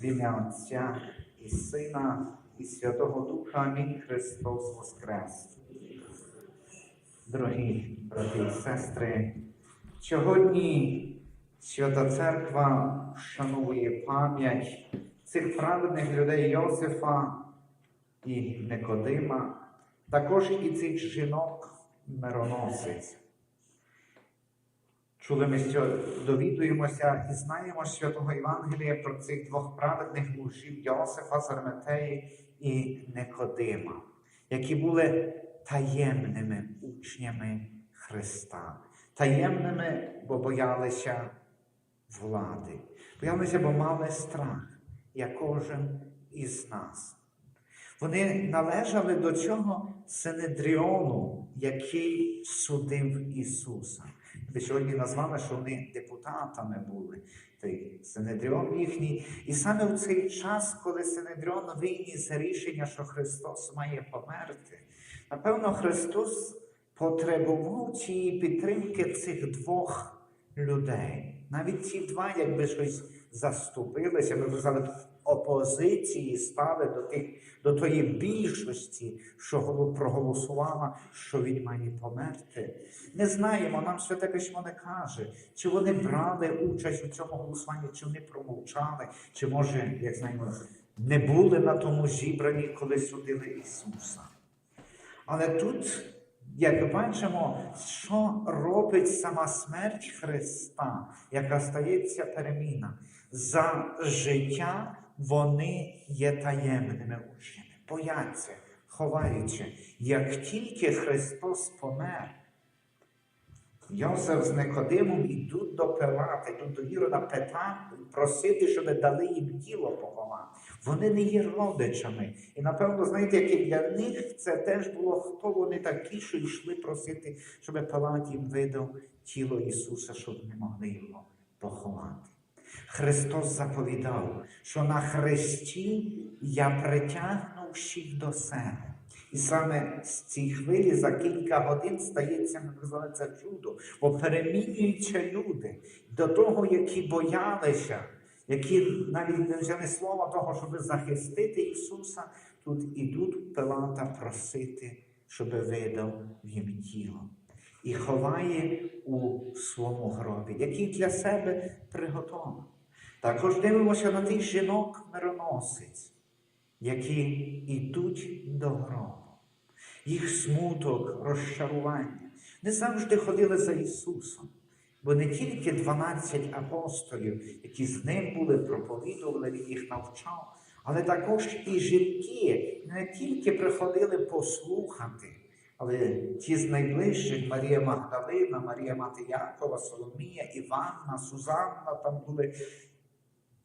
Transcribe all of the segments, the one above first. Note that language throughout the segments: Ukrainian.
В ім'я Отця і Сина, і Святого Духа. Амінь. Христос Воскрес. Дорогі брати і сестри, сьогодні Свята Церква вшановує пам'ять цих праведних людей Йосифа і Никодима, також і цих жінок мироносиць. Чули ми, що довідуємося і знаємо Святого Євангелія про цих двох праведних мужів Йосифа з і Никодима, які були таємними учнями Христа. Таємними, бо боялися влади. Боялися, бо мали страх, як кожен із нас. Вони належали до цього Синедріону, який судив Ісуса. Ми сьогодні назвали, що вони депутатами були, той Синедріон їхній. І саме в цей час, коли Синедріон виніс рішення, що Христос має померти, напевно, Христос потребував цієї підтримки цих двох людей. Навіть ці два, якби щось заступилися, ми казали, опозиції стали до тих, до тої більшості, що проголосувала, що він має померти. Не знаємо, нам святе письмо не каже, чи вони брали участь у цьому голосуванні, чи вони промовчали, чи може, як знаємо, не були на тому зібранні, коли судили Ісуса. Але тут, як бачимо, що робить сама смерть Христа, яка стається переміна. За життя вони є таємними учнями, бояться, ховаючи. Як тільки Христос помер, Йосиф з Никодимом йдуть до Пилата, йдуть до Ірода питати, просити, щоб дали їм тіло поховати. Вони не є родичами. І напевно, знаєте, як і для них це теж було, хто вони такі, що йшли просити, щоб Пилат їм видав тіло Ісуса, щоб не могли його поховати. Христос заповідав, що на хресті я притягну всіх до себе. І саме з цій хвилі за кілька годин стається, це чудо, бо перемінюються люди до того, які боялися, які навіть не взяли слова того, щоб захистити Ісуса, тут ідуть Пилата просити, щоб видав їм тіло. І ховає у своєму гробі, який для себе приготовив. Також дивимося на тих жінок мироносиць, які йдуть до гробу. Їх смуток, розчарування не завжди ходили за Ісусом, бо не тільки 12 апостолів, які з ним були, проповідували, він їх навчав, але також і жінки не тільки приходили послухати, але ті з найближчих Марія Магдалина, Марія Мати Якова, Соломія, Іванна, Сузанна, там були.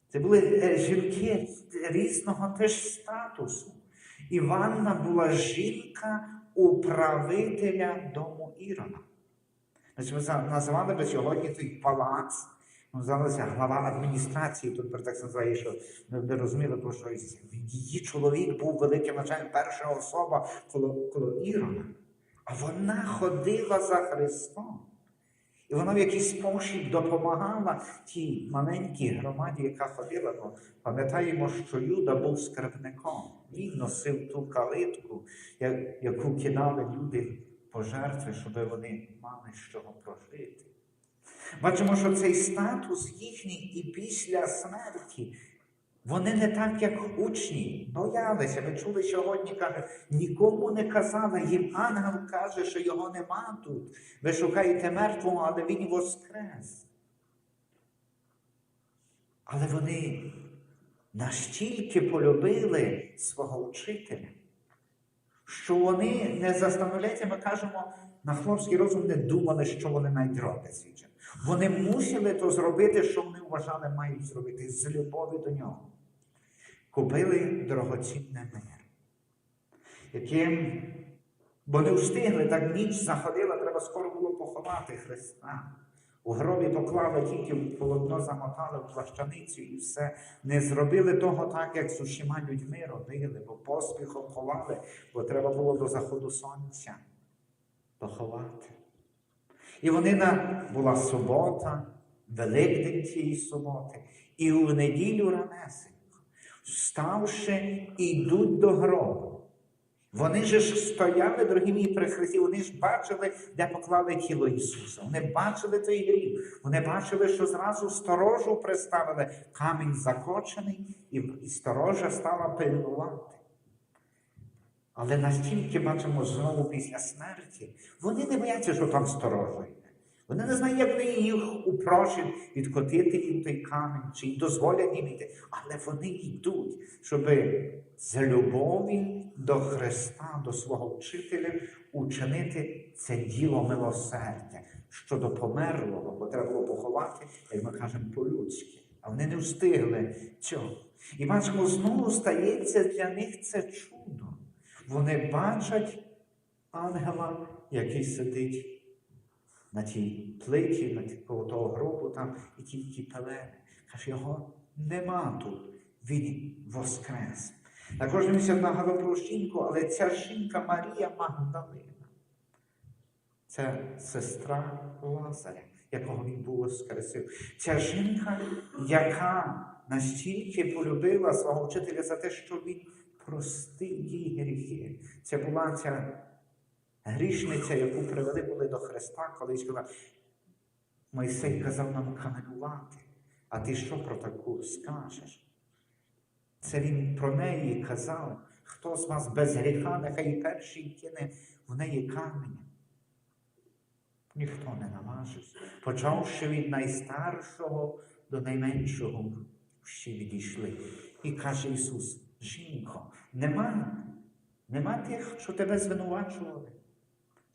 Це були е, жінки різного теж статусу. Іванна була жінка управителя дому Ірона. Ми називали би сьогодні той палац, називалася глава адміністрації, тут так називає, що ви розуміли, про що її чоловік був великим начальником, перша особа коло, коло Ірона. А вона ходила за Христом. І вона в якийсь спосіб допомагала тій маленькій громаді, яка ходила. Бо пам'ятаємо, що Юда був скарбником. Він носив ту калитку, яку кидали люди пожертви, щоб вони мали з чого прожити. Бачимо, що цей статус їхній і після смерті. Вони не так, як учні, боялися. Ви чули сьогодні, каже, нікому не казали. Їм ангел каже, що його нема тут. Ви шукаєте мертвого, але він воскрес. Але вони настільки полюбили свого вчителя, що вони не застановляються, ми кажемо, на хлопський розум не думали, що вони навіть роблять свідчення. Вони мусили то зробити, що вони вважали, мають зробити з любові до нього. Купили дорогоцінне мир, яким бо не встигли, так ніч заходила, треба скоро було поховати Христа. У гробі поклали тільки полотно замотали в плащаницю і все. Не зробили того так, як з усіма людьми робили, бо поспіхом ховали, бо треба було до заходу сонця поховати. І вони на була субота, Великдень цієї суботи, і у неділю ранесенько. Ставши, йдуть до гробу. Вони же ж стояли, дорогі мої при Христі, вони ж бачили, де поклали тіло Ісуса. Вони бачили той гріб. Вони бачили, що зразу сторожу приставили камінь закочений, і, сторожа стала пильнувати. Але настільки бачимо знову після смерті, вони не бояться, що там сторожа. Вони не знають, як вони їх упрощать відкотити їм той камінь, чи й дозволять їм йти. Але вони йдуть, щоб з любові до Христа, до свого вчителя, учинити це діло милосердя, щодо померлого, бо треба було поховати, як ми кажемо, по-людськи. А вони не встигли цього. І бачимо, знову стається для них це чудо. Вони бачать ангела, який сидить на тій плиті, на ті- того гробу там, і тільки пелени. Каже, його нема тут. Він воскрес. Також сьогодні нагадав про жінку, але ця жінка Марія Магдалина. Це сестра Лазаря, якого він був воскресив. Ця жінка, яка настільки полюбила свого вчителя за те, що він простив їй гріхи. Це була ця грішниця, яку привели були до Христа, коли сказав, Мойсей казав нам каменувати, а ти що про таку скажеш? Це він про неї казав, хто з вас без гріха, нехай перший кине в неї камінь. Ніхто не наважився. Почавши від найстаршого до найменшого, всі відійшли. І каже Ісус, жінко, нема, нема тих, що тебе звинувачували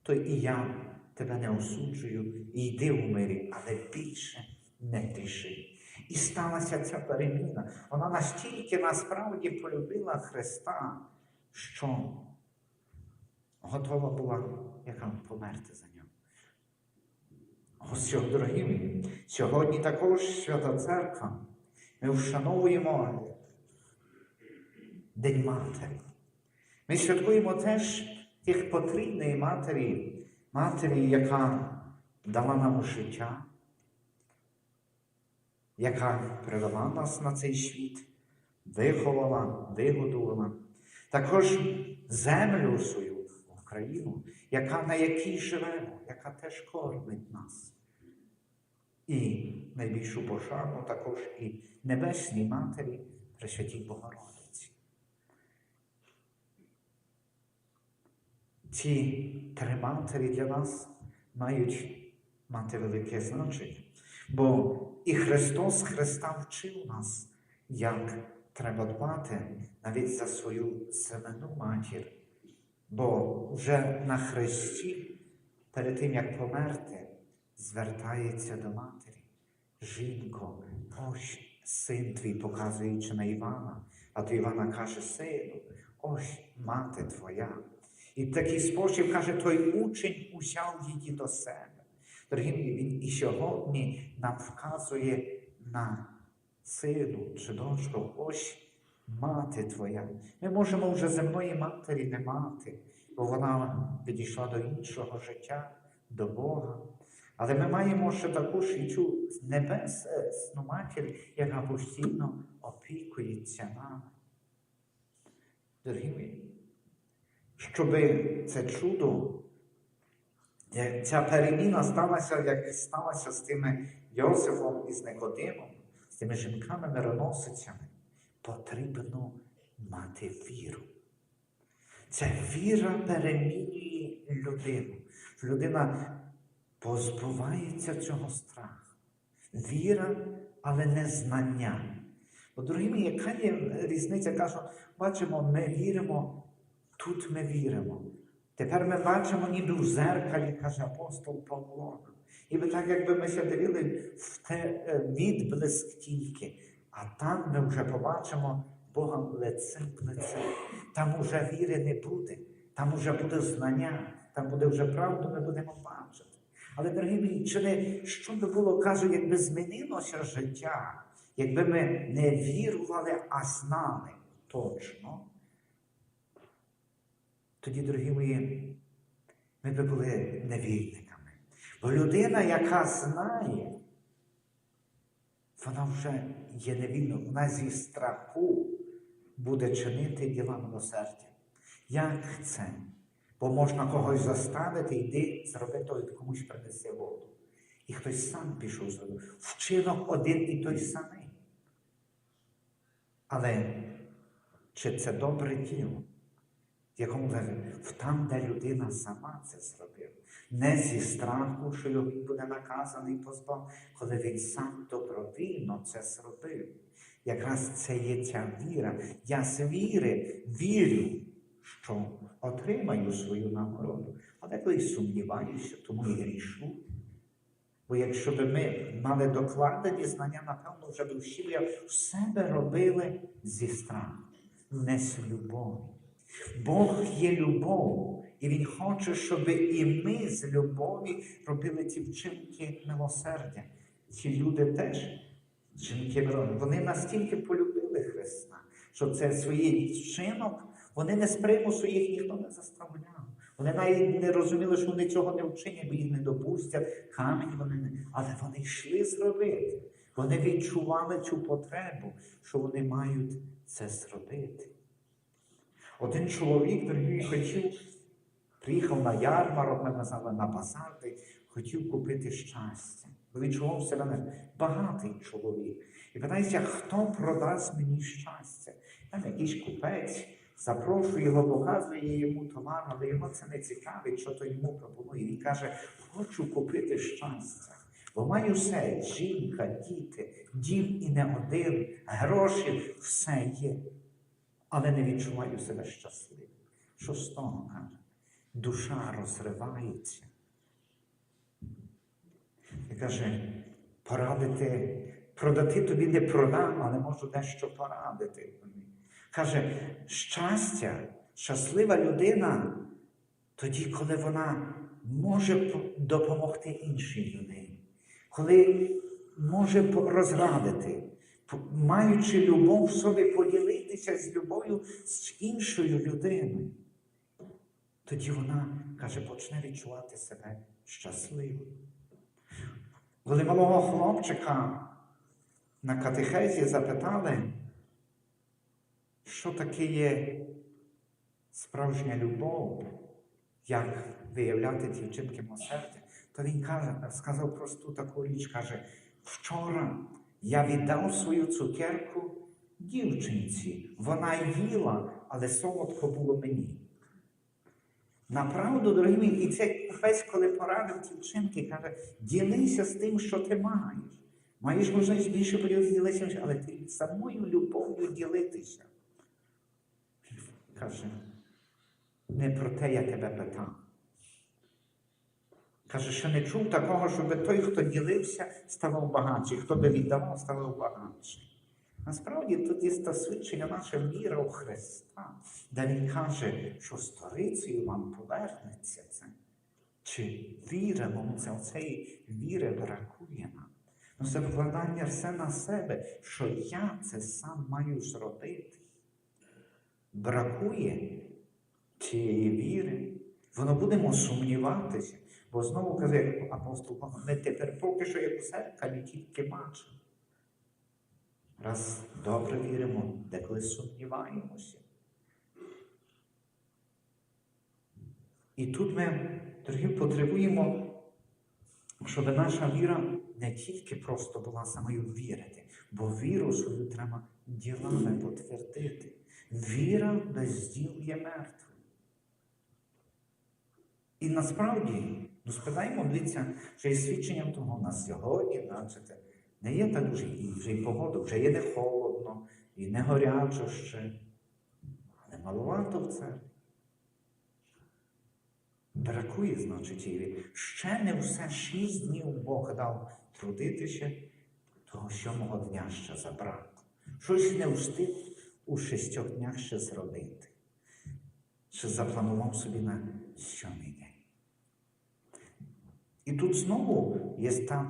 то і я тебе не осуджую, і йди у мирі, але більше не гріши. І сталася ця переміна. Вона настільки насправді полюбила Христа, що готова була яка померти за нього. Ось, дорогі мої, сьогодні також Свята Церква. Ми вшановуємо День Матері. Ми святкуємо теж тих потрібної матері, матері, яка дала нам життя, яка привела нас на цей світ, виховала, вигодувала. Також землю свою Україну, яка, на якій живемо, яка теж кормить нас. І найбільшу пошану також і Небесній Матері Пресвятій Богородиці. Ці три матері для нас мають мати велике значення. Бо і Христос Христа вчив нас, як треба дбати навіть за свою семену матір. Бо вже на Христі, перед тим як померти, звертається до матері. Жінко, ось син твій, показуючи на Івана, а то Івана каже сину, ось мати твоя. І в такий спосіб каже, той учень узяв її до себе. Дорогі мої, він і сьогодні нам вказує на сину чи дочку, ось мати твоя. Ми можемо вже земної матері не мати, бо вона підійшла до іншого життя, до Бога. Але ми маємо ще також і цю небесну матір, яка постійно опікується нами. Дорогі мої, щоб це чудо, ця переміна сталася, як сталася з тими Йосифом і з Никодимом, з тими жінками-мироносицями, потрібно мати віру. Ця віра перемінює людину. Людина позбувається цього страху. Віра, але не знання. Мої, яка є різниця? Кажу, бачимо, ми віримо, тут ми віримо. Тепер ми бачимо, ніби в зеркалі, каже апостол Павло. Ніби так, якби ми ще дивили в те е, відблиск тільки, а там ми вже побачимо Бога лицем в лице. Там уже віри не буде, там уже буде знання, там буде вже правду, ми будемо бачити. Але, дорогі мої, чи не що би було, кажу, якби змінилося життя, якби ми не вірували, а знали точно, тоді, дорогі мої, ми би були невільниками. Бо людина, яка знає, вона вже є невільною, вона зі страху буде чинити діла милосердя. Як це? Бо можна когось заставити, йди, зроби то, і комусь принеси воду. І хтось сам пішов зробив. Вчинок один і той самий. Але чи це добре діло, якому каже, там, де людина сама це зробила, не зі страху, що він буде наказаний позбав, коли він сам добровільно це зробив. Якраз це є ця віра. Я з віри вірю, що отримаю свою нагороду. Але коли сумніваюся, тому і грішу. Бо якщо б ми мали докладені знання, напевно, вже б всі в себе робили зі страху, не з любові. Бог є любов, і Він хоче, щоб і ми з любові робили ті вчинки милосердя. Ці люди теж вчинки милосердя. Вони настільки полюбили Христа, що це своїй вчинок, вони не з примусу їх ніхто не заставляв. Вони навіть не розуміли, що вони цього не вчинять, бо їх не допустять, камінь вони не. Але вони йшли зробити. Вони відчували цю потребу, що вони мають це зробити. Один чоловік, дорогий, хотів, приїхав на ярмарок, ми називали на базар, хотів купити щастя. Бо відчував себе багатий чоловік. І питається, хто продасть мені щастя? Там якийсь купець запрошує його, показує йому товар, але його це не цікавить, що то йому пропонує. Він каже, хочу купити щастя. Бо маю все, жінка, діти, дім і не один, гроші, все є але не відчуваю себе щасливим. Що з того каже? Душа розривається. І каже, порадити, продати тобі не продам, але можу дещо порадити. Каже, щастя, щаслива людина тоді, коли вона може допомогти іншій людині, коли може розрадити, маючи любов в собі, поділитися з любов'ю з іншою людиною. Тоді вона, каже, почне відчувати себе щасливою. Коли малого хлопчика на катехезі запитали, що таке є справжня любов, як виявляти ті вчинки милосердя, то він каже, сказав просту таку річ, каже, вчора я віддав свою цукерку дівчинці. Вона їла, але солодко було мені. Направду, дорогі мої, і цей купець, коли порадив ці вчинки, каже, ділися з тим, що ти маєш. Маєш можливість більше поділитися, але ти самою любов'ю ділитися. Каже, не про те я тебе питав. Каже, що не чув такого, щоб той, хто ділився, ставав багатший, хто би віддавав, ставав багатший. Насправді тут є свідчення наша віра у Христа, де Він каже, що сторицею вам повернеться це. Чи віримо це, оцеї віри бракує нам. Ну, це вкладання все на себе, що я це сам маю зробити. Бракує цієї віри. Воно будемо сумніватися. Бо знову каже, апостол Павло, ми тепер поки що як церква не тільки бачимо. Раз добре віримо, деколи сумніваємося. І тут ми, дорогі, потребуємо, щоб наша віра не тільки просто була самою вірити, бо віру свою треба ділами потвердити. Віра без діл є мертва. І насправді, спитаємо, дивіться, що є свідченням того на сьогодні, бачите, не є так вже і вже й погода, вже є не холодно, і не горячо ще, але маловато в церкві. Бракує, значить, і ще не все шість днів Бог дав трудитися, того сьомого дня ще забракло. Щось не встиг у шістьох днях ще зробити. Ще запланував собі на сьомий день. І тут знову є та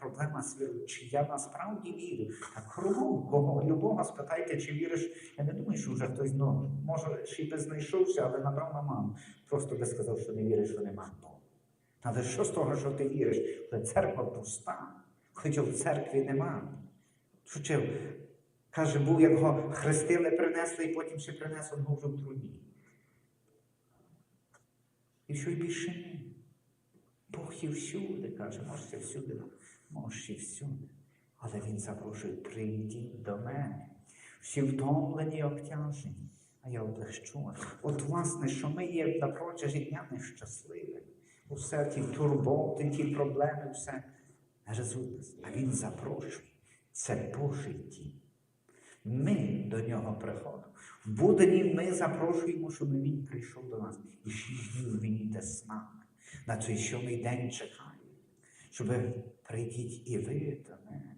проблема з вірою, чи я насправді вірю. Так кругом, кого любого спитайте, чи віриш. Я не думаю, що вже хтось ну, може ще й би знайшовся, але напевно мам. Просто би сказав, що не віриш, що нема Бога. Але що з того, що ти віриш? Коли церква пуста, хоча в церкві нема. Що Каже, був, як його хрестили, принесли, і потім ще принесли його вже в труні. І що й більше ні. Бог є всюди, каже, можете всюди, можеш і всюди. Але Він запрошує, прийдіть до мене. Всі втомлені і обтяжені, а я облегчу вас. От, власне, що ми є на протязі дня нещасливі. Усе ті турботи, ті проблеми, все результат. А Він запрошує. Це Божий дім. Ми до нього приходимо. В будені ми запрошуємо, щоб він прийшов до нас. І шість днів він йде з нами. На цей сьомий день чекає, щоб прийдіть і ви до мене.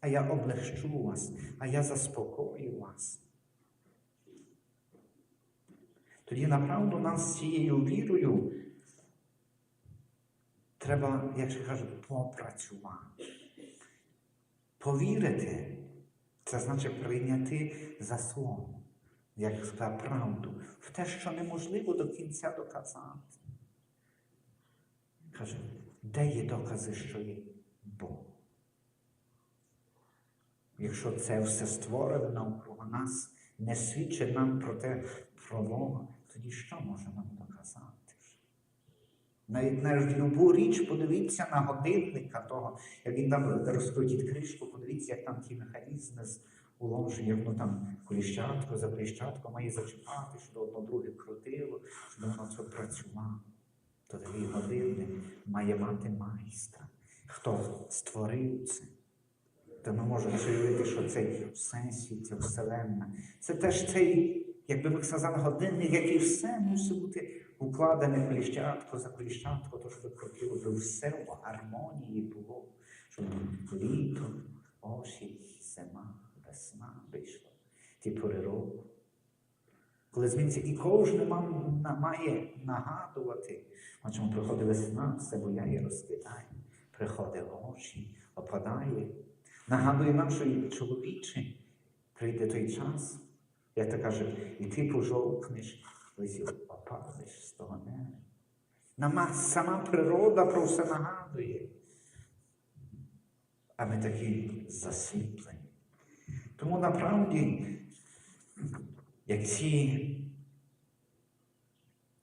А я облегчу вас, а я заспокою вас. Тоді направду нам з цією вірою треба, як кажуть, попрацювати. Повірити це значить прийняти за слово, як за правду, в те, що неможливо до кінця доказати. Каже, де є докази, що є Бог? Якщо це все створено навкруги нас, не свідчить нам про те, про Бога, тоді що може нам доказати? Навіть на любу річ подивіться на годинника того, як він там розкрутить кришку, подивіться, як там ті механізми з уложення, як ну там коліщатку за коліщатку має зачіпати, щоб одно друге крутило, щоб воно це працювало. То такий годинник має мати майстра. Хто створив це? То ми можемо уявити, що цей всесвіт, ця вселенна. Це теж цей, якби ми сказали, годинник, який все мусить бути укладене коліщатко за коліщатко, то щоб крутило, би все в гармонії було, щоб літо, осінь, зима, весна вийшла, ті пори року. Коли зміниться, і кожен має нагадувати, а чому приходить весна, все бояє розквітає, приходить осінь, опадає. Нагадує нам, що чоловіче прийде той час, як то каже, і ти пожовкнеш, колись опадеш з того неба. Нам сама природа про все нагадує. А ми такі засліплені. Тому направді, як ці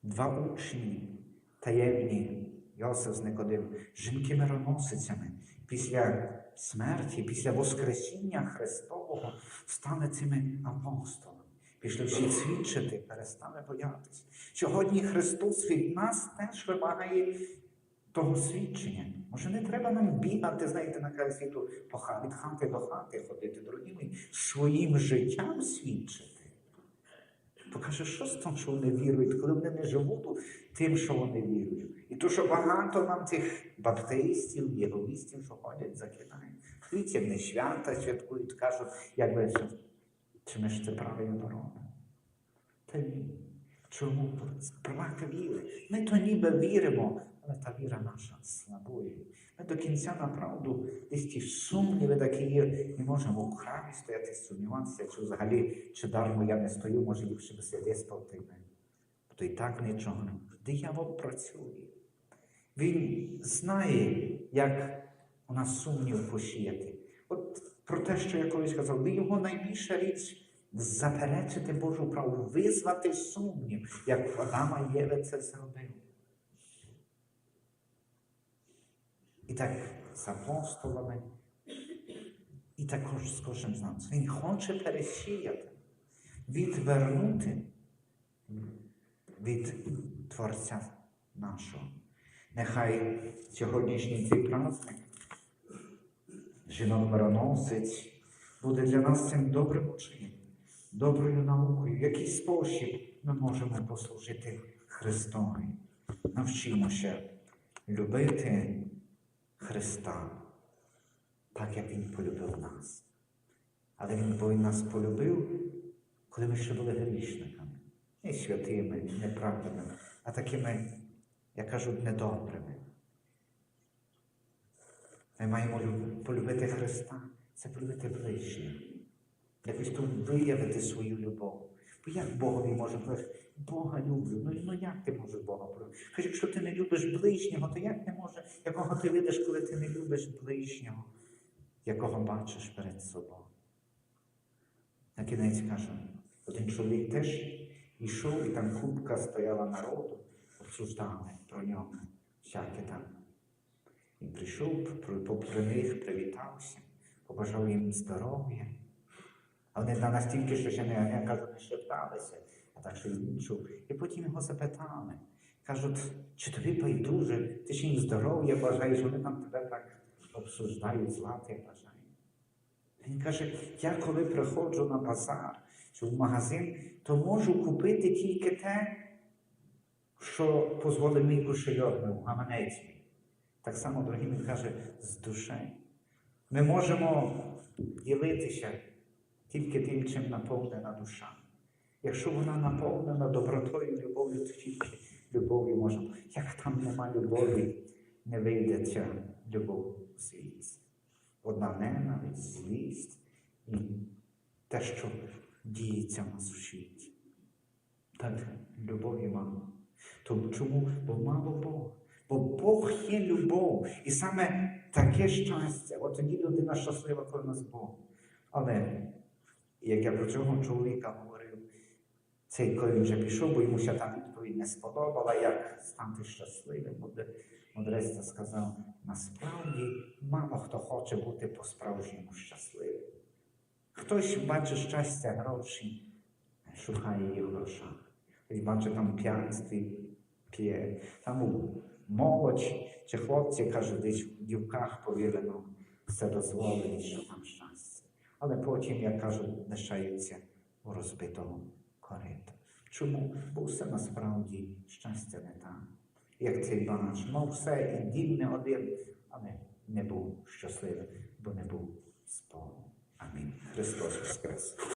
два учні таємні, Йосиф з Никодим, жінки мироносицями, після смерті, після Воскресіння Христового стане цими апостолами. Пішли всі свідчити, перестали боятися. Сьогодні Христос від нас теж вимагає того свідчення. Може, не треба нам бігати, знаєте, на край світу від хати до хати ходити, мої, своїм життям свідчити. Покаже, що з тим, що вони вірують, коли вони не живуть тим, що вони вірують. І то, що багато нам цих баптистів, єговістів, що ходять, закидають. Дивіться, не свята святкують, кажуть, як ви чи ми ж це правильно робимо? Та ні. Чому? Брак віри. Ми то ніби віримо, але та віра наша слабує. Ми до кінця направду десь ті сумніви такі є, не можемо у храмі стояти, сумніватися, чи взагалі, чи дармо я не стою, може ліпше би виспав та. То і так нічого. Диявол працює. Він знає, як у нас сумнів посіяти. От про те, що я колись казав, ви його найбільша річ заперечити Божу правду, визвати сумнів, як Адама і Єва це зробив. І так з апостолами, і також з кожним з нас. Він хоче пересіяти, відвернути від Творця нашого. Нехай сьогоднішній цей праздник жінок мироносець буде для нас цим добрим ученням, доброю наукою, в який спосіб ми можемо послужити Христові. Навчимося любити Христа, так як Він полюбив нас. Але Він бо нас полюбив, коли ми ще були грішниками, не святими, неправильними, а такими, як кажуть, недобрими. Ми маємо полюбити Христа, це полюбити ближнього. Якось виявити свою любов. Бо як Богові може Бога люблю. Ну, ну як ти можеш Бога полюбити? Каже, якщо ти не любиш ближнього, то як не може, якого ти видиш, коли ти не любиш ближнього, якого бачиш перед собою? На кінець каже, один чоловік теж йшов, і там купка стояла народу, обсуждали про нього, всяке там. Він прийшов, попри них привітався, побажав їм здоров'я. Вони на настільки, що ще не, не кажуть, не шепталися, так що він. І потім його запитали. Кажуть, чи тобі байдуже, ти ж їм здоров'я бажаєш, вони там тебе так обсуждають, злати бажають. Він каже, я коли приходжу на базар чи в магазин, то можу купити тільки те, що дозволить мій кошельок, мій гаманець. Так само, дорогі, він каже, з душею. Ми можемо ділитися тільки тим, чим наповнена душа. Якщо вона наповнена добротою, любов'ю, тільки любов'ю можемо. Як там нема любові, не вийде ця любов звідси. Одна ненависть, злість і те, що діється в нас у світі. Так, любові мало. То чому? Бо мало Бога. Бо Бог є любов. І саме таке щастя. От тоді людина щаслива, коли нас Бог. Але як я про цього чоловіка говорив, цей коли він вже пішов, бо йому ще та відповідь не сподобала, як стати щасливим. Мудре- Мудрець сказав, насправді мало хто хоче бути по-справжньому щасливим. Хтось бачить щастя гроші, шукає її в грошах. Хтось бачить там п'янстві, п'є. Там молодь чи хлопці каже, десь в дівках повірено, все дозволить, що там щастя. Але потім, як кажуть, лишаються у розбитому корита. Чому? Бо все насправді щастя не там. Як цей банач, мав все і дім не один, але не був щасливим, бо не був з Амінь. Христос Воскрес.